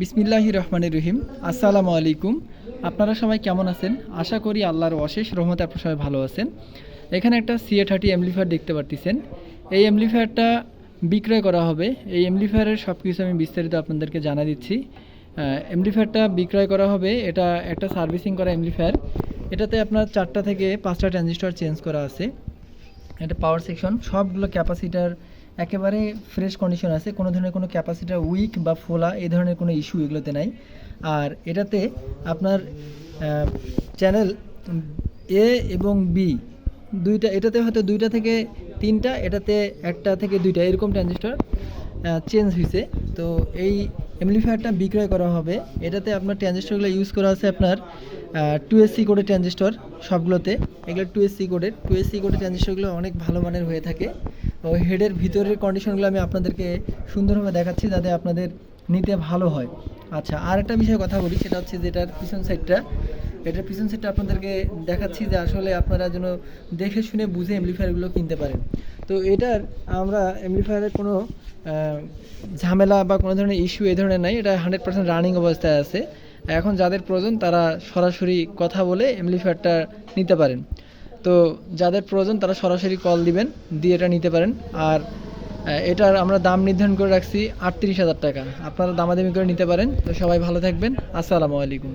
বিসমিল্লাহি রহমানির রহিম। আসসালামু আলাইকুম। আপনারা সবাই কেমন আছেন? আশা করি আল্লাহর অশেষ রহমতে আপনারা সবাই ভালো আছেন। এখানে একটা সিএ থার্টি এমলিফায়ার দেখতে পারতেছেন। এই এমলিফায়ারটা বিক্রয় করা হবে। এই এমলিফায়ারের সব কিছু আমি বিস্তারিত আপনাদেরকে জানা দিচ্ছি। এমলিফায়ারটা বিক্রয় করা হবে। এটা একটা সার্ভিসিং করা এমলিফায়ার এটাতে আপনার চারটা থেকে পাঁচটা ট্রানজিস্টর চেঞ্জ করা আছে। এটা পাওয়ার সেকশন সবগুলো ক্যাপাসিটার একেবারে ফ্রেশ কন্ডিশন আছে, কোনো ধরনের কোনো ক্যাপাসিটার উইক বা ফোলা, এই ধরনের কোনো ইস্যু এগুলোতে নাই। আর এটাতে আপনার চ্যানেল এ এবং বি দুইটা, এটাতে হয়তো দুইটা থেকে তিনটা, এটাতে একটা থেকে দুইটা, এরকম ট্রানজিস্টর চেঞ্জ হয়েছে তো এই এমপ্লিফায়ারটা বিক্রয় করা হবে। এটাতে আপনার ট্রানজিস্টরগুলো ইউজ করা আছে আপনার টু এসসি কোডের ট্রানজিস্টর সবগুলোতে। এগুলো টু এসসি কোডের টু এসসি কোডের ট্রানজিস্টরগুলো অনেক ভালো মানের হয়ে থাকে। তো হেডের ভিতরের কন্ডিশনগুলো আমি আপনাদেরকে সুন্দরভাবে দেখাচ্ছি যাতে আপনাদের নিতে ভালো হয়। আচ্ছা আর একটা বিষয়ে কথা বলি, সেটা হচ্ছে যে এটার পিছন সাইডটা এটার পিছন সাইডটা আপনাদেরকে দেখাচ্ছি যে আসলে আপনারা যেন দেখে শুনে বুঝে এমপ্লিফায়ারগুলো কিনতে পারেন। তো এটার আমরা এমপ্লিফায়ারের কোনো ঝামেলা বা কোনো ধরনের ইস্যু এই ধরনের নাই, এটা হান্ড্রেড পার্সেন্ট রানিং অবস্থায় আছে। এখন যাদের প্রয়োজন, তারা সরাসরি কথা বলে এমপ্লিফায়ারটা নিতে পারেন। তো যাদের প্রয়োজন, তারা সরাসরি কল দিবেন, দিয়ে এটা নিতে পারেন। আর এটার আমরা দাম নির্ধারণ করে রাখছি আটত্রিশ হাজার টাকা। আপনারা দামাদামি করে নিতে পারেন। তো সবাই ভালো থাকবেন। আসসালামু আলাইকুম।